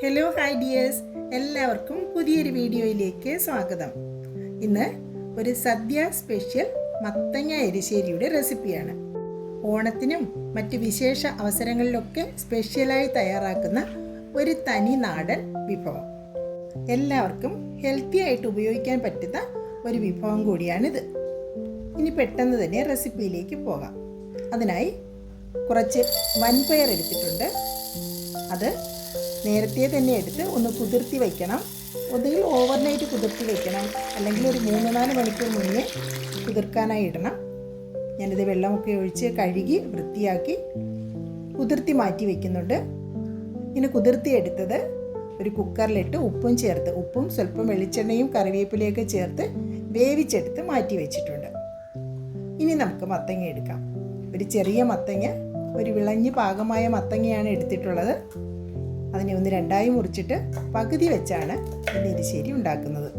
Hello hi dears എല്ലാവർക്കും പുതിയൊരു വീഡിയോയിലേക്ക് സ്വാഗതം. ഇന്ന് ഒരു സദ്യ സ്പെഷ്യൽ മത്തങ്ങ എരിശ്ശേരിയുടെ റെസിപ്പിയാണ് ഓണത്തിനും മറ്റ് വിശേഷ അവസരങ്ങളിലൊക്കെ സ്പെഷ്യലായി തയ്യാറാക്കുന്ന ഒരു തനി നാടൻ വിഭവം. എല്ലാവർക്കും ഹെൽത്തി ആയിട്ട് ഉപയോഗിക്കാൻ പറ്റുന്ന ഒരു വിഭവം കൂടിയാണിത്. ഇനി പെട്ടെന്ന് തന്നെ റെസിപ്പിയിലേക്ക് പോകാം. അതിനായി കുറച്ച് വൻപയർ എടുത്തിട്ടുണ്ട്. അത് നേരത്തെ തന്നെ എടുത്ത് ഒന്ന് കുതിർത്തി വയ്ക്കണം ഒന്നുകിൽ ഓവർനൈറ്റ് കുതിർത്തി വയ്ക്കണം അല്ലെങ്കിൽ ഒരു മൂന്ന് നാല് മണിക്കൂർ മുന്നേ കുതിർക്കാനായി ഇടണം. ഞാനിത് വെള്ളമൊക്കെ ഒഴിച്ച് കഴുകി വൃത്തിയാക്കി കുതിർത്തി മാറ്റി വയ്ക്കുന്നുണ്ട് ഇങ്ങനെ കുതിർത്തി എടുത്തത് ഒരു കുക്കറിലിട്ട് ഉപ്പും ചേർത്ത് ഉപ്പും സ്വല്പം വെളിച്ചെണ്ണയും കറിവേപ്പിലയൊക്കെ ചേർത്ത് വേവിച്ചെടുത്ത് മാറ്റി വെച്ചിട്ടുണ്ട്. ഇനി നമുക്ക് മത്തങ്ങ എടുക്കാം. ഒരു ചെറിയ മത്തങ്ങ ഒരു വിളഞ്ഞ് പാകമായ മത്തങ്ങയാണ് എടുത്തിട്ടുള്ളത്. അതിനെ ഒന്ന് രണ്ടായി മുറിച്ചിട്ട് പകുതി വെച്ചാണ് ഇന്ന് എരിശ്ശേരി ഉണ്ടാക്കുന്നത്.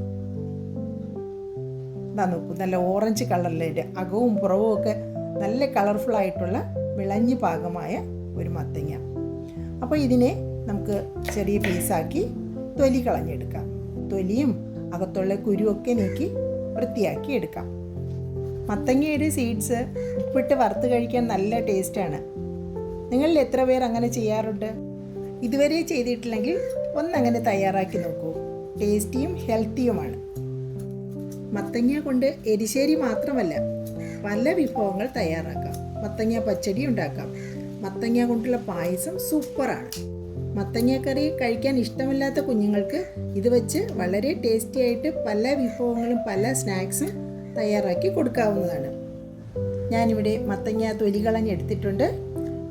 ഇതാ നോക്കൂ നല്ല ഓറഞ്ച് കളറിലെ അകവും പുറവും ഒക്കെ നല്ല കളർഫുൾ ആയിട്ടുള്ള വിളഞ്ഞ് പാകമായ ഒരു മത്തങ്ങ. അപ്പോൾ ഇതിനെ നമുക്ക് ചെറിയ പീസാക്കി തൊലി കളഞ്ഞെടുക്കാം. തൊലിയും അകത്തുള്ള കുരുവൊക്കെ നീക്കി വൃത്തിയാക്കി എടുക്കാം. മത്തങ്ങയുടെ സീഡ്സ് ഉപ്പിട്ട് വറുത്ത് കഴിക്കാൻ നല്ല ടേസ്റ്റാണ് നിങ്ങളിൽ എത്ര പേർ അങ്ങനെ ചെയ്യാറുണ്ട്? ഇതുവരെ ചെയ്തിട്ടില്ലെങ്കിൽ ഒന്നങ്ങനെ തയ്യാറാക്കി നോക്കൂ. ടേസ്റ്റിയും ഹെൽത്തിയുമാണ്. മത്തങ്ങ കൊണ്ട് എരിശ്ശേരി മാത്രമല്ല പല വിഭവങ്ങൾ തയ്യാറാക്കാം. മത്തങ്ങ പച്ചടി ഉണ്ടാക്കാം. മത്തങ്ങ കൊണ്ടുള്ള പായസം സൂപ്പറാണ്. മത്തങ്ങ കറി കഴിക്കാൻ ഇഷ്ടമില്ലാത്ത കുഞ്ഞുങ്ങൾക്ക് ഇത് വെച്ച് വളരെ ടേസ്റ്റി ആയിട്ട് പല വിഭവങ്ങളും പല സ്നാക്സും തയ്യാറാക്കി കൊടുക്കാവുന്നതാണ്. ഞാനിവിടെ മത്തങ്ങ തൊലി കളഞ്ഞെടുത്തിട്ടുണ്ട്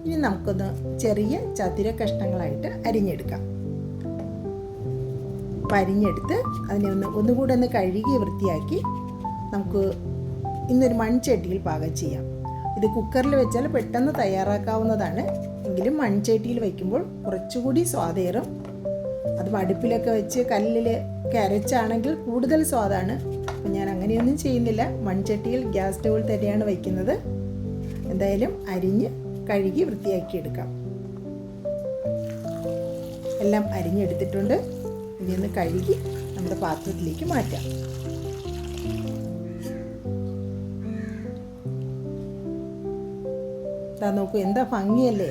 ഇനി നമുക്കൊന്ന് ചെറിയ ചതുര കഷ്ണങ്ങളായിട്ട് അരിഞ്ഞെടുക്കാം. അപ്പം അരിഞ്ഞെടുത്ത് അതിനെ ഒന്ന് ഒന്നുകൂടെ ഒന്ന് കഴുകി വൃത്തിയാക്കി നമുക്ക് ഇന്നൊരു മൺചട്ടിയിൽ പാകം ചെയ്യാം. ഇത് കുക്കറിൽ വെച്ചാൽ പെട്ടെന്ന് തയ്യാറാക്കാവുന്നതാണ്. എങ്കിലും മൺചട്ടിയിൽ വയ്ക്കുമ്പോൾ കുറച്ചുകൂടി സ്വാദേറും. അത് അടുപ്പിലൊക്കെ വെച്ച് കല്ലിൽ കരച്ചാണെങ്കിൽ കൂടുതൽ സ്വാദാണ്. അപ്പം ഞാൻ അങ്ങനെയൊന്നും ചെയ്യുന്നില്ല. മൺചട്ടിയിൽ ഗ്യാസ് സ്റ്റവിൽ തന്നെയാണ് വയ്ക്കുന്നത് എന്തായാലും അരിഞ്ഞ് കഴുകി വൃത്തിയാക്കി എടുക്കാം എല്ലാം അരിഞ്ഞെടുത്തിട്ടുണ്ട്. ഇനി ഒന്ന് കഴുകി നമ്മുടെ പാത്രത്തിലേക്ക് മാറ്റാം. ഇതാ നോക്കൂ എന്താ ഭംഗിയല്ലേ?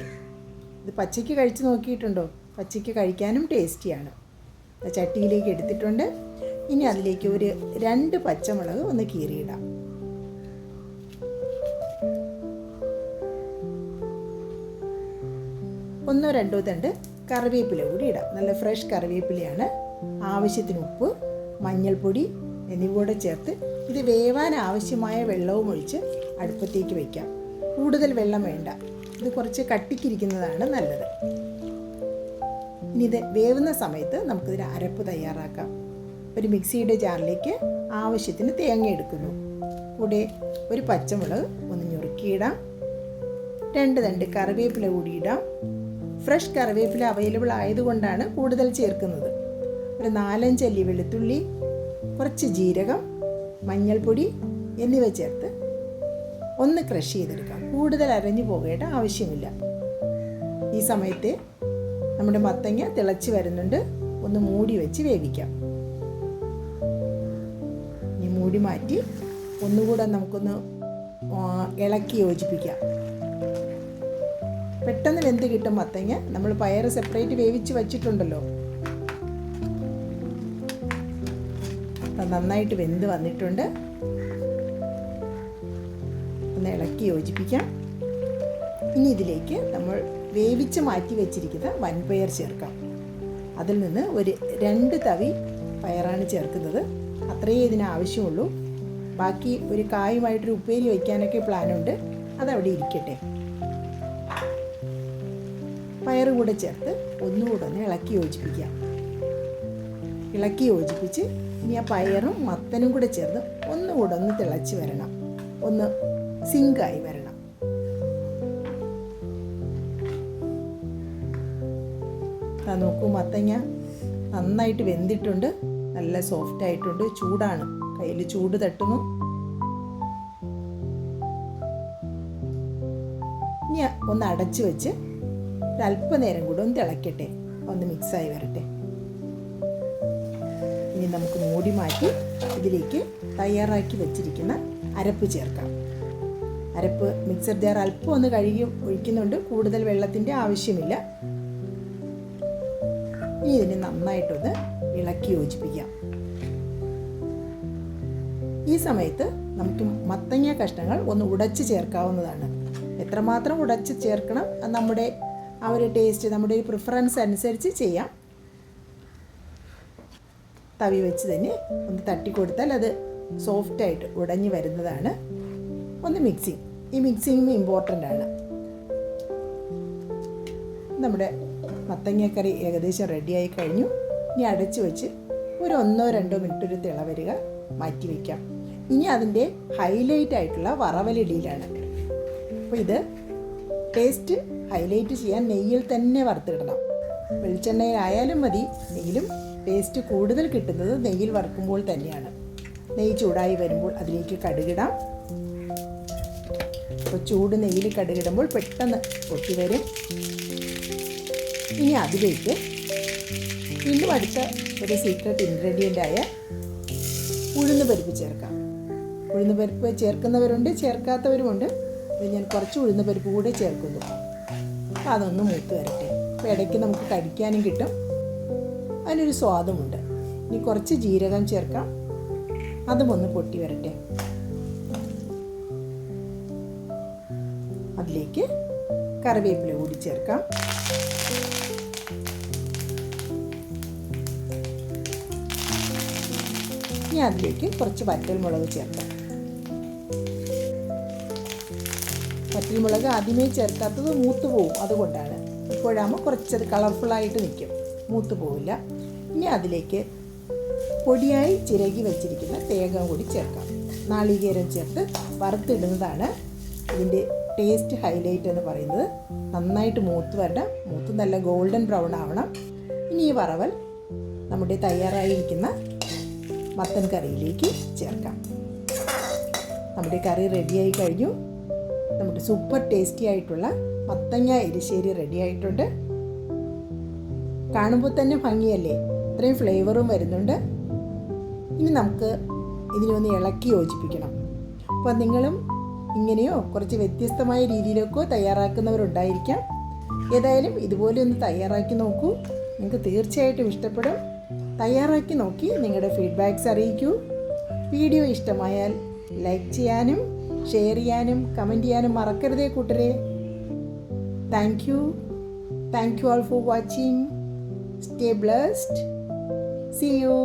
ഇത് പച്ചയ്ക്ക് കഴിച്ച് നോക്കിയിട്ടുണ്ടോ? പച്ചയ്ക്ക് കഴിക്കാനും ടേസ്റ്റിയാണ്. ചട്ടിയിലേക്ക് എടുത്തിട്ടുണ്ട്. ഇനി അതിലേക്ക് ഒരു രണ്ട് പച്ചമുളക് ഒന്ന് കീറിയിടാം. ഒന്നോ രണ്ടോ തണ്ട് കറിവേപ്പില കൂടി ഇടാം. നല്ല ഫ്രഷ് കറിവേപ്പിലയാണ്. ആവശ്യത്തിന് ഉപ്പ് മഞ്ഞൾപ്പൊടി എന്നിവ കൂടെ ചേർത്ത് ഇത് വേവാൻ ആവശ്യമായ വെള്ളവും ഒഴിച്ച് അടുപ്പത്തേക്ക് വയ്ക്കാം കൂടുതൽ വെള്ളം വേണ്ട. ഇത് കുറച്ച് കട്ടിക്കിരിക്കുന്നതാണ് നല്ലത്. ഇനി ഇത് വേവുന്ന സമയത്ത് നമുക്കിതിന് അരപ്പ് തയ്യാറാക്കാം. ഒരു മിക്സിയുടെ ജാറിലേക്ക് ആവശ്യത്തിന് തേങ്ങ എടുക്കുന്നു. കൂടെ ഒരു പച്ചമുളക് ഒന്ന് ഞുറുക്കിയിടാം. രണ്ട് തണ്ട് കറിവേപ്പില കൂടി ഇടാം. ഫ്രഷ് കറിവേപ്പില അവൈലബിൾ ആയതുകൊണ്ടാണ് കൂടുതൽ ചേർക്കുന്നത്. ഒരു നാലഞ്ചല്ലി വെളുത്തുള്ളി കുറച്ച് ജീരകം മഞ്ഞൾപ്പൊടി എന്നിവ ചേർത്ത് ഒന്ന് ക്രഷ് ചെയ്തെടുക്കാം. കൂടുതൽ അരഞ്ഞു പോകേണ്ട ആവശ്യമില്ല. ഈ സമയത്ത് നമ്മുടെ മത്തങ്ങ തിളച്ച് വരുന്നുണ്ട്. ഒന്ന് മൂടി വെച്ച് വേവിക്കാം. ഇനി മൂടി മാറ്റി ഒന്നുകൂടെ നമുക്കൊന്ന് ഇളക്കി യോജിപ്പിക്കാം. പെട്ടെന്ന് വെന്ത് കിട്ടും മത്തങ്ങ. നമ്മൾ പയർ സെപ്പറേറ്റ് വേവിച്ച് വച്ചിട്ടുണ്ടല്ലോ. നന്നായിട്ട് വെന്ത് വന്നിട്ടുണ്ട്. ഒന്ന് ഇളക്കി യോജിപ്പിക്കാം. ഇനി ഇതിലേക്ക് നമ്മൾ വേവിച്ച് മാറ്റി വെച്ചിരിക്കുന്ന വൻപയർ ചേർക്കാം. അതിൽ നിന്ന് ഒരു രണ്ട് തവി പയറാണ് ചേർക്കുന്നത്. അത്രയേ ഇതിന് ആവശ്യമുള്ളൂ. ബാക്കി ഒരു കായുമായിട്ടൊരു ഉപ്പേരി വയ്ക്കാനൊക്കെ പ്ലാനുണ്ട് അതവിടെ ഇരിക്കട്ടെ. പയർ കൂടെ ചേർത്ത് ഒന്നുകൂടെ ഒന്ന് ഇളക്കി യോജിപ്പിക്കാം. ഇളക്കി യോജിപ്പിച്ച് ഇനി ആ പയറും മത്തനും കൂടെ ചേർത്ത് ഒന്നുകൂടെ ഒന്ന് തിളച്ച് വരണം. ഒന്ന് സിങ്കായി വരണം. നോക്കൂ മത്തങ്ങ നന്നായിട്ട് വെന്തിട്ടുണ്ട്. നല്ല സോഫ്റ്റ് ആയിട്ടുണ്ട്. ചൂടാണ്. കയ്യിൽ ചൂട് തട്ടുന്നു. ഇനി ഒന്ന് അടച്ചു വെച്ച് ഒരല്പനേരം കൂടെ ഒന്ന് തിളക്കട്ടെ. ഒന്ന് മിക്സായി വരട്ടെ. ഇനി നമുക്ക് മൂടി മാറ്റി ഇതിലേക്ക് തയ്യാറാക്കി വെച്ചിരിക്കുന്ന അരപ്പ് ചേർക്കാം. അരപ്പ് മിക്സർ ജാർ അല്പം ഒന്ന് കഴുകി ഒഴിക്കുന്നുണ്ട്. കൂടുതൽ വെള്ളത്തിന്റെ ആവശ്യമില്ല. ഇനി ഇതിനെ നന്നായിട്ടൊന്ന് ഇളക്കി യോജിപ്പിക്കാം. ഈ സമയത്ത് നമുക്ക് മത്തങ്ങ കഷ്ണങ്ങൾ ഒന്ന് ഉടച്ച് ചേർക്കാവുന്നതാണ്. എത്രമാത്രം ഉടച്ച് ചേർക്കണം? നമ്മുടെ ആ ഒരു ടേസ്റ്റ് നമ്മുടെ ഒരു പ്രിഫറൻസ് അനുസരിച്ച് ചെയ്യാം. തവി വെച്ച് തന്നെ ഒന്ന് തട്ടി കൊടുത്താൽ അത് സോഫ്റ്റായിട്ട് ഉടഞ്ഞു വരുന്നതാണ്. ഒന്ന് മിക്സിങ് ഈ മിക്സിങ് ഇമ്പോർട്ടന്റ് ആണ്. നമ്മുടെ മത്തങ്ങക്കറി ഏകദേശം റെഡിയായി കഴിഞ്ഞു. ഇനി അടച്ചു വെച്ച് ഒരു ഒന്നോ രണ്ടോ മിനിറ്റ് ഒരു തിള വരിക മാറ്റി വയ്ക്കാം ഇനി അതിന്റെ ഹൈലൈറ്റ് ആയിട്ടുള്ള വറവലിടിയിലാണ്. അപ്പോൾ ഇത് ടേസ്റ്റ് ഹൈലൈറ്റ് ചെയ്യാൻ നെയ്യിൽ തന്നെ വറുത്തിടണം. വെളിച്ചെണ്ണയിലായാലും മതി നെയ്യിലും ടേസ്റ്റ് കൂടുതൽ കിട്ടുന്നത് നെയ്യിൽ വറുക്കുമ്പോൾ തന്നെയാണ്. നെയ്യ് ചൂടായി വരുമ്പോൾ അതിലേക്ക് കടുകിടാം. അപ്പോൾ ചൂട് നെയ്യിൽ കടുകിടുമ്പോൾ പെട്ടെന്ന് പൊട്ടി വരും. ഇനി അതിലേക്ക് വീണ്ടും അടുത്ത ഒരു സീക്രട്ട് ഇൻഗ്രീഡിയന്റ് ആയ ഉഴുന്ന് പരിപ്പ് ചേർക്കാം. ഉഴുന്ന് പരിപ്പ് ചേർക്കുന്നവരുണ്ട് ചേർക്കാത്തവരുമുണ്ട്. അപ്പോൾ ഞാൻ കുറച്ച് ഉഴുന്ന പരിപ്പ് കൂടെ ചേർക്കുന്നു. അപ്പോൾ അതൊന്ന് മൂത്ത് വരട്ടെ. അപ്പോൾ ഇടയ്ക്ക് നമുക്ക് കഴിക്കാനും കിട്ടും. അതിനൊരു സ്വാദമുണ്ട്. ഇനി കുറച്ച് ജീരകം ചേർക്കാം. അതും ഒന്ന് പൊട്ടി വരട്ടെ. അതിലേക്ക് കറിവേപ്പില കൂടി ചേർക്കാം. ഇനി അതിലേക്ക് കുറച്ച് വറ്റൽമുളക് ചേർക്കാം. വറ്റൽമുളക് ആദ്യമേ ചേർക്കാത്തത് മൂത്ത് പോവും. അതുകൊണ്ടാണ്. ഇപ്പോഴാകുമ്പോൾ കുറച്ചത് കളർഫുള്ളായിട്ട് നിൽക്കും. മൂത്ത് പോവില്ല. ഇനി അതിലേക്ക് പൊടിയായി ചിരകി വെച്ചിരിക്കുന്ന തേങ്ങ കൂടി ചേർക്കാം. നാളികേരം ചേർത്ത് വറുത്തിടുന്നതാണ് ഇതിന്റെ ടേസ്റ്റ് ഹൈലൈറ്റ് എന്ന് പറയുന്നത്. നന്നായിട്ട് മൂത്ത് വരണം. മൂത്ത് നല്ല ഗോൾഡൻ ബ്രൗൺ ആവണം. ഇനി ഈ വറവൽ നമ്മുടെ തയ്യാറായിരിക്കുന്ന മത്തൻ കറിയിലേക്ക് ചേർക്കാം. നമ്മുടെ കറി റെഡിയായി കഴിഞ്ഞു. നമ്മുടെ സൂപ്പർ ടേസ്റ്റി ആയിട്ടുള്ള മത്തങ്ങ എരിശ്ശേരി റെഡി ആയിട്ടുണ്ട്. കാണുമ്പോൾ തന്നെ ഭംഗിയല്ലേ? ഇത്രയും ഫ്ലേവറും വരുന്നുണ്ട്. ഇനി നമുക്ക് ഇതിനൊന്ന് ഇളക്കി യോജിപ്പിക്കണം. അപ്പോൾ നിങ്ങളും ഇങ്ങനെയോ കുറച്ച് വ്യത്യസ്തമായ രീതിയിലൊക്കെ തയ്യാറാക്കുന്നവരുണ്ടായിരിക്കാം. ഏതായാലും ഇതുപോലെ ഒന്ന് തയ്യാറാക്കി നോക്കൂ. നിങ്ങൾക്ക് തീർച്ചയായിട്ടും ഇഷ്ടപ്പെടും. തയ്യാറാക്കി നോക്കി നിങ്ങളുടെ ഫീഡ്ബാക്ക്സ് അറിയിക്കൂ. വീഡിയോ ഇഷ്ടമായാൽ ലൈക്ക് ചെയ്യാനും ഷെയർ ചെയ്യാനും കമന്റ് ചെയ്യാനും മറക്കരുതേ കൂട്ടരെ. Thank you thank you all for watching stay blessed see you